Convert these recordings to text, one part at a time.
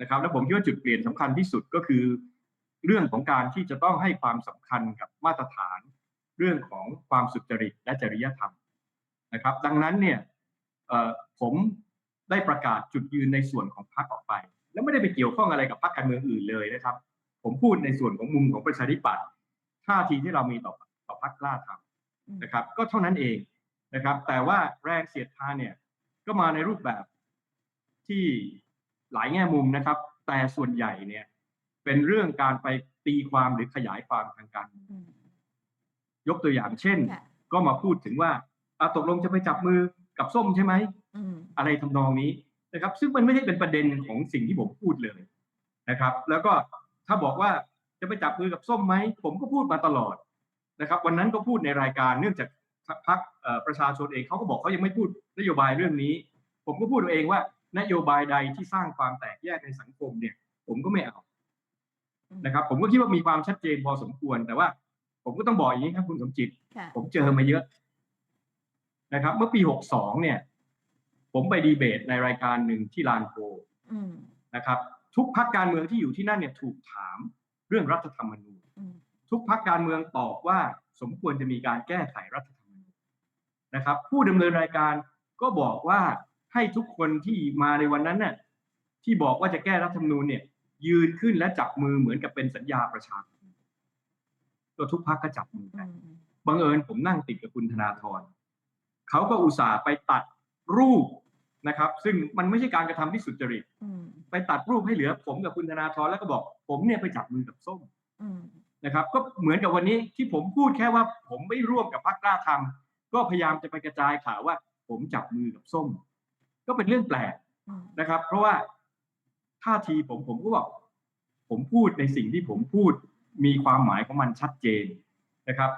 นะครับและผมคิดว่าจุดเปลี่ยนสำคัญที่สุดก็คือ เรื่องของการที่จะต้องให้ความสำคัญกับมาตรฐาน เรื่องของความสุจริตและจริยธรรมนะครับ ดังนั้นเนี่ยผมได้ประกาศจุดยืนในส่วนของพรรคออกไป แล้วไม่ได้ไปเกี่ยวข้องอะไรกับพรรคการเมืองอื่นเลยนะครับ ผมพูดในส่วนของมุมของประชาธิปัตย์ท่าทีที่เรามีต่อต่อพรรคกล้าทำนะครับ ก็เท่านั้นเองนะครับ แต่ว่าแรงเสียดทานเนี่ยก็มาในรูปแบบที่ หลายแง่มุมนะครับ แต่ส่วนใหญ่เนี่ย เป็นเรื่องการไปตีความหรือขยายความทางการเมืองอืมยกตัวอย่างเช่นค่ะก็มาพูดถึงว่าอะตกลงจะไปจับมือกับส้มใช่ไหมอืมอะไรทำนองนี้นะครับ ซึ่งมันไม่ได้เป็นประเด็นของสิ่งที่ผมพูดเลยนะครับ แล้วก็ถ้าบอกว่าจะไปจับมือกับส้มไหมผมก็พูดมาตลอดนะครับ วันนั้นก็พูดในรายการเนื่องจากพรรคเอ่อประชาชนเองเขาก็บอกเขายังไม่พูดนโยบายเรื่องนี้ ผมก็พูดเองว่า นโยบายใดที่สร้างความแตกแยกในสังคมเนี่ย ผมก็ไม่เอานะครับ ผมก็คิดว่ามีความชัดเจนพอสมควร แต่ว่า ผมก็ต้องบอกอย่างนี้ครับคุณสมจิตค่ะผมเจอมาเยอะนะครับ เมื่อปี62เนี่ย ผมไปดีเบตในรายการหนึ่งที่ลานโพอืมนะครับ ทุกพักการเมืองที่อยู่ที่นั่นเนี่ยถูกถามเรื่องรัฐธรรมนูญอืมทุกพักการเมืองตอบว่าสมควรจะมีการแก้ไขรัฐธรรมนูญนะครับ ผู้ดำเนินรายการก็บอกว่า ให้ทุกคนที่มาในวันนั้นน่ะที่บอกว่าจะแก้รัฐธรรมนูญเนี่ย ยืนขึ้นและจับมือเหมือนกับเป็นสัญญาประชาคมตัวทุกพักก็จับมืออืกันมบังเอิญผมนั่งติดกับคุณธนาธรเขาก็อุตส่าห์ไปตัดรูปนะครับ ซึ่งมันไม่ใช่การกระทำที่สุจริตอืมไปตัดรูปให้เหลือ ผมกับคุณธนาธรแล้วก็บอก ผมเนี่ยไปจับมือกับส้มอืมนะครับ ก็เหมือนกับวันนี้ที่ผมพูดแค่ว่า ผมไม่ร่วมกับพรรคกล้าทำก็พยายามจะไปกระจายข่าวว่า ผมจับมือกับส้ม ก็เป็นเรื่องแปลกอืมนะครับ เพราะว่าท่าทีผมผมก็บอกผมพูดในสิ่งที่ผมพูดมีความหมายของมันชัดเจนนะครับ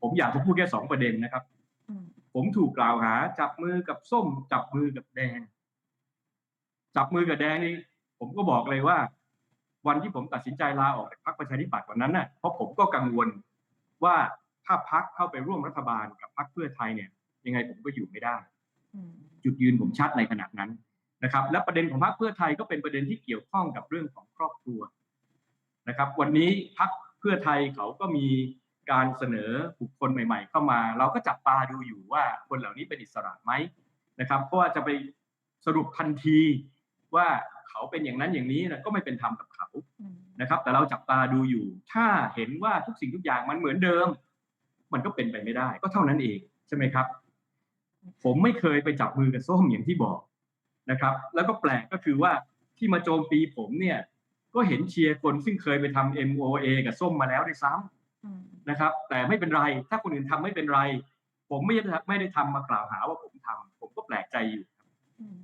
ผมอยากจะพูดแค่สองประเด็นนะครับอืมผมถูกกล่าวหา จับมือกับส้ม จับมือกับแดง จับมือกับแดงนี่ผมก็บอกเลยว่า วันที่ผมตัดสินใจลาออกจากพรรคประชาธิปัตย์วันนั้นน่ะเพราะผมก็กังวลว่าถ้าพรรคเข้าไปร่วมรัฐบาลกับพรรคเพื่อไทยเนี่ย ยังไงผมก็อยู่ไม่ได้อืม จุดยืนผมชัดในขณะนั้นนะครับ และประเด็นของพรรคเพื่อไทยก็เป็นประเด็นที่เกี่ยวข้องกับเรื่องของครอบครัวนะครับ วันนี้พรรคเพื่อไทยเขาก็มีการเสนอบุคคลใหม่ ๆ เข้ามา เราก็จับตาดูอยู่ว่าคนเหล่านี้เป็นอิสระไหมนะครับ เพราะว่าจะไปสรุปทันทีว่าเขาเป็นอย่างนั้นอย่างนี้นะก็ไม่เป็นธรรมกับเขานะครับ แต่เราจับตาดูอยู่ ถ้าเห็นว่าทุกสิ่งทุกอย่างมันเหมือนเดิม มันก็เป็นไปไม่ได้ ก็เท่านั้นเองใช่ไหมครับ ผมไม่เคยไปจับมือกับส้มอย่างที่บอกนะครับ แล้วก็แปลกก็คือว่าที่มาโจมตีผมเนี่ย ก็เห็นเชียร์คนซึ่งเคยไปทำ MOA กับส้มมาแล้วด้วยซ้ำอืมนะครับ แต่ไม่เป็นไร ถ้าคนอื่นทำไม่เป็นไร ผมไม่ได้ไม่ได้ทำมากล่าวหาว่าผมทำผมก็แปลกใจอยู่อืม